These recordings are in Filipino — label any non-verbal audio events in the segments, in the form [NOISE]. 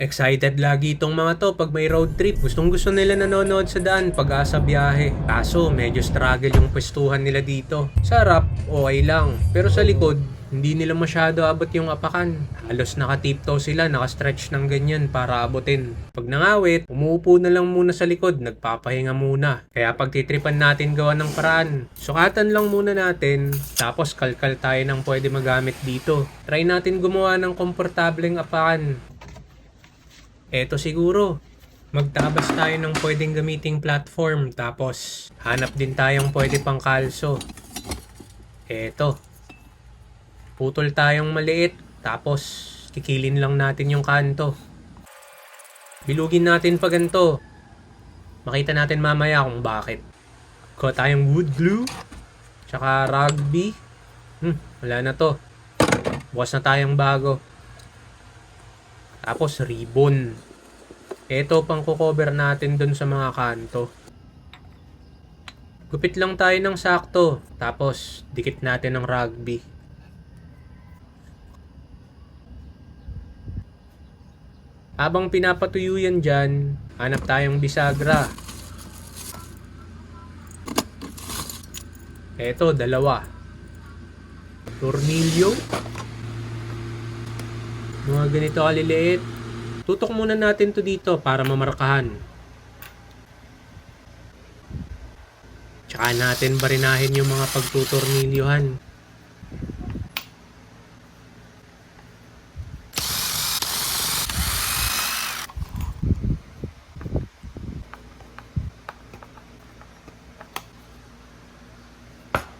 Excited lagi itong mga to pag may road trip. Gustong gusto nila nanonood sa daan pag asa biyahe. Kaso medyo struggle yung pwestuhan nila dito. Sa harap, okay lang. Pero sa likod, hindi nila masyado abot yung apakan. Halos nakatiptoe sila, nakastretch ng ganyan para abutin. Pag nangawit, umuupo na lang muna sa likod, nagpapahinga muna. Kaya pagtitripan natin gawa ng paraan. Sukatan lang muna natin, tapos kalkal tayo ng pwede magamit dito. Try natin gumawa ng komportableng apakan. Eto siguro, magtabas tayo ng pwedeng gamiting platform tapos hanap din tayong pwede pang kalso. Eto. Putol tayong maliit tapos kikilin lang natin yung kanto. Bilugin natin pa ganito. Makita natin mamaya kung bakit. Kuha tayong wood glue. Tsaka rugby. Hmm, wala na to. Bukas na tayong bago. Tapos ribbon. Ito pang cover natin dun sa mga kanto. Gupit lang tayo ng sakto. Tapos dikit natin ng rugby. Habang pinapatuyo yan dyan, hanap tayong bisagra. Eto, dalawa. Tornilyo. Mga ganito kaliliit. Tutok muna natin to dito para mamarkahan. Tsaka natin barinahin yung mga pagtutornilyohan.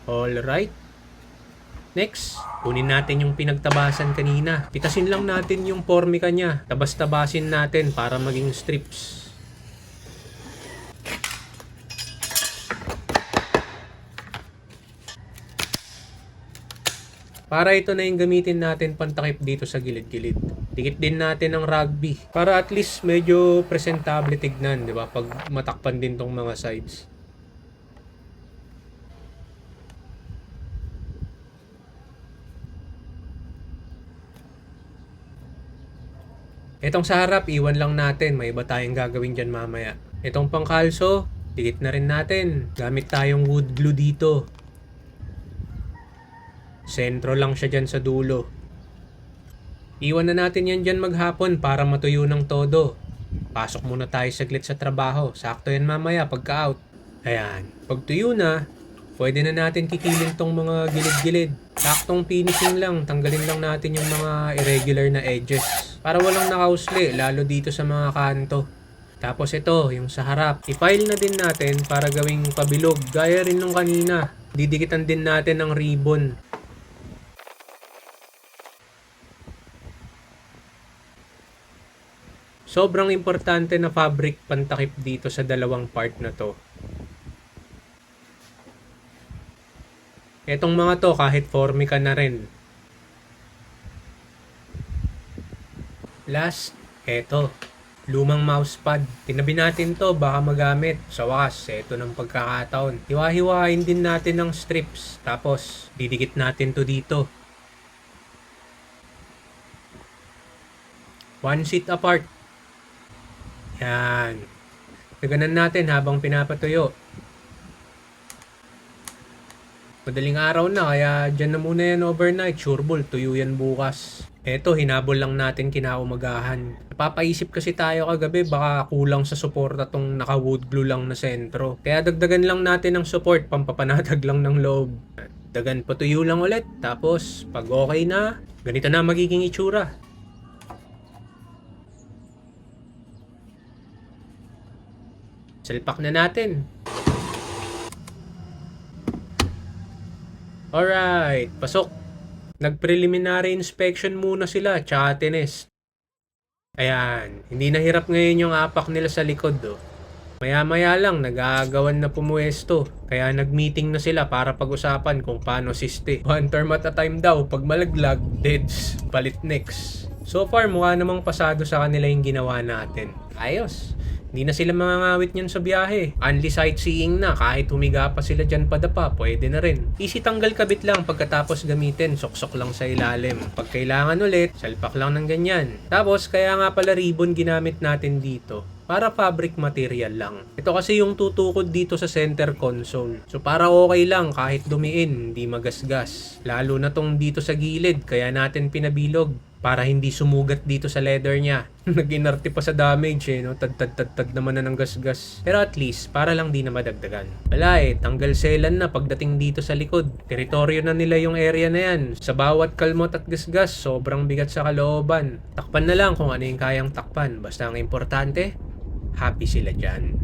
Alright. Next, kunin natin yung pinagtabasan kanina. Pitasin lang natin yung formika niya. Tabas-tabasin natin para maging strips. Para ito na yung gamitin natin pantakip dito sa gilid-gilid. Dikit din natin ng rugby. Para at least medyo presentable tignan, di ba? Pag matakpan din tong mga sides. Itong sa harap, iwan lang natin. May iba tayong gagawin dyan mamaya. Itong pangkalso, dikit na rin natin. Gamit tayong wood glue dito. Sentro lang siya dyan sa dulo. Iwan na natin yan dyan maghapon para matuyo ng todo. Pasok muna tayo saglit sa trabaho. Sakto yan mamaya pagka-out. Ayan. Pag tuyo na, pwede na natin kikilin tong mga gilid-gilid. Saktong finishing lang. Tanggalin lang natin yung mga irregular na edges. Para walang nakausli, lalo dito sa mga kanto. Tapos ito, yung sa harap. I-file na din natin para gawing pabilog. Gaya rin nung kanina. Didikitan din natin ng ribbon. Sobrang importante na fabric pantakip dito sa dalawang part na to. Etong mga to kahit formika na rin. Last, eto. Lumang mousepad. Tinabi natin to, baka magamit. Sa wakas, eto ng pagkakataon. Hiwa-hiwain din natin ng strips. Tapos, didikit natin to dito. One sheet apart. Yan. Naganan natin habang pinapatuyo. Madaling araw na kaya dyan na muna yan overnight. Sure ball, tuyo yan bukas. Eto, hinabol lang natin kinaumagahan. Napapaisip kasi tayo kagabi baka kulang sa suporta tong naka wood glue lang na sentro. Kaya dagdagan lang natin ng support, pampapanatag lang ng loob. Dagan patuyo lang ulit. Tapos, pag okay na, ganito na magiging itsura. Salpak na natin. Alright, pasok. Nag-preliminary inspection muna sila, tsaka tinest. Ayan, hindi nahirap ngayon yung apak nila sa likod, oh. Maya-maya lang, nag-aagawan na pumuesto. Kaya nag-meeting na sila para pag-usapan kung paano siste. One term at a time daw. Pag malaglag, deads, palit next. So far, mukha namang pasado sa kanila yung ginawa natin. Ayos. Hindi na sila mangangawit niyan sa biyahe. Only sightseeing na, kahit humiga pa sila dyan padapa, pwede na rin. Easy tanggal kabit lang pagkatapos gamitin, soksok lang sa ilalim. Pag kailangan ulit, salpak lang ng ganyan. Tapos, kaya nga pala ribbon ginamit natin dito para fabric material lang. Ito kasi yung tutukod dito sa center console. So para okay lang kahit dumiin, hindi magasgas. Lalo na tong dito sa gilid, kaya natin pinabilog para hindi sumugat dito sa leather niya. [LAUGHS] Nag-inarte pa sa damage eh, no? Tad, tad, tad, tad naman na ng gasgas. Pero at least, para lang di na madagdagan. Wala eh, tanggal selan na pagdating dito sa likod. Teritoryo na nila yung area na yan. Sa bawat kalmot at gasgas, sobrang bigat sa kalooban. Takpan na lang kung ano yung kayang takpan. Basta ang importante, happy sila dyan.